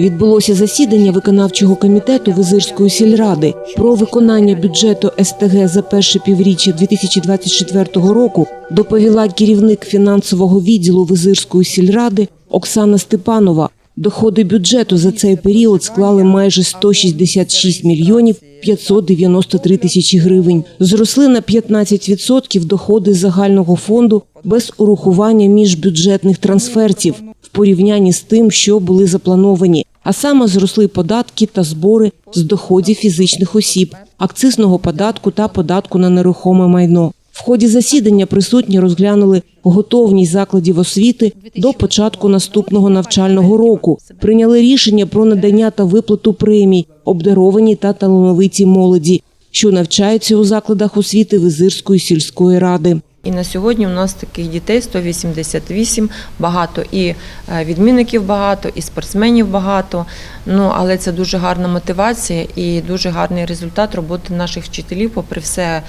відбулося засідання виконавчого комітету Визирської сільради про виконання бюджету СТГ за перше півріччя 2024 року. Доповіла керівник фінансового відділу Визирської сільради Оксана Степанова. Доходи бюджету за цей період склали майже 166 мільйонів 593 тисячі гривень. Зросли на 15% доходи загального фонду без урахування міжбюджетних трансфертів в порівнянні з тим, що були заплановані. А саме зросли податки та збори з доходів фізичних осіб, акцизного податку та податку на нерухоме майно. В ході засідання присутні розглянули готовність закладів освіти до початку наступного навчального року. Прийняли рішення про надання та виплату премій обдарованій та талановитій молоді, що навчаються у закладах освіти Визирської сільської ради. І на сьогодні у нас таких дітей 188, багато і е, відмінників багато, і спортсменів багато. Ну але це дуже гарна мотивація і дуже гарний результат роботи наших вчителів, попри все е,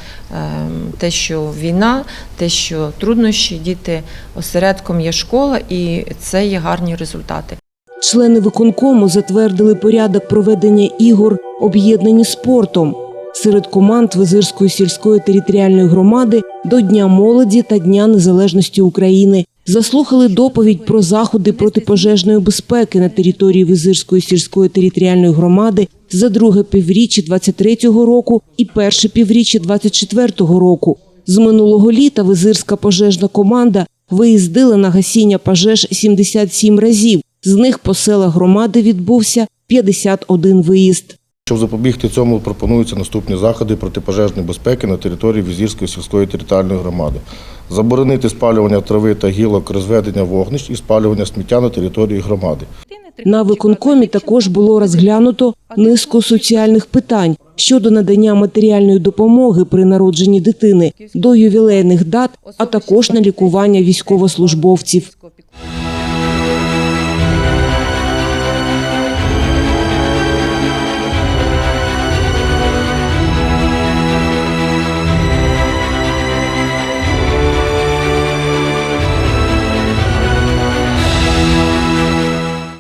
те, що війна, те, що труднощі, діти осередком є школа, і це є гарні результати. Члени виконкому затвердили порядок проведення ігор, об'єднані спортом серед команд Визирської сільської територіальної громади до Дня молоді та Дня Незалежності України. Заслухали доповідь про заходи протипожежної безпеки на території Визирської сільської територіальної громади за друге півріччя 23-го року і перше півріччя 24-го року. З минулого літа Визирська пожежна команда виїздила на гасіння пожеж 77 разів. З них по селах громади відбувся 51 виїзд. Щоб запобігти цьому, пропонуються наступні заходи протипожежної безпеки на території Візірської сільської територіальної громади. Заборонити спалювання трави та гілок, розведення вогнищ і спалювання сміття на території громади. На виконкомі також було розглянуто низку соціальних питань щодо надання матеріальної допомоги при народженні дитини до ювілейних дат, а також на лікування військовослужбовців.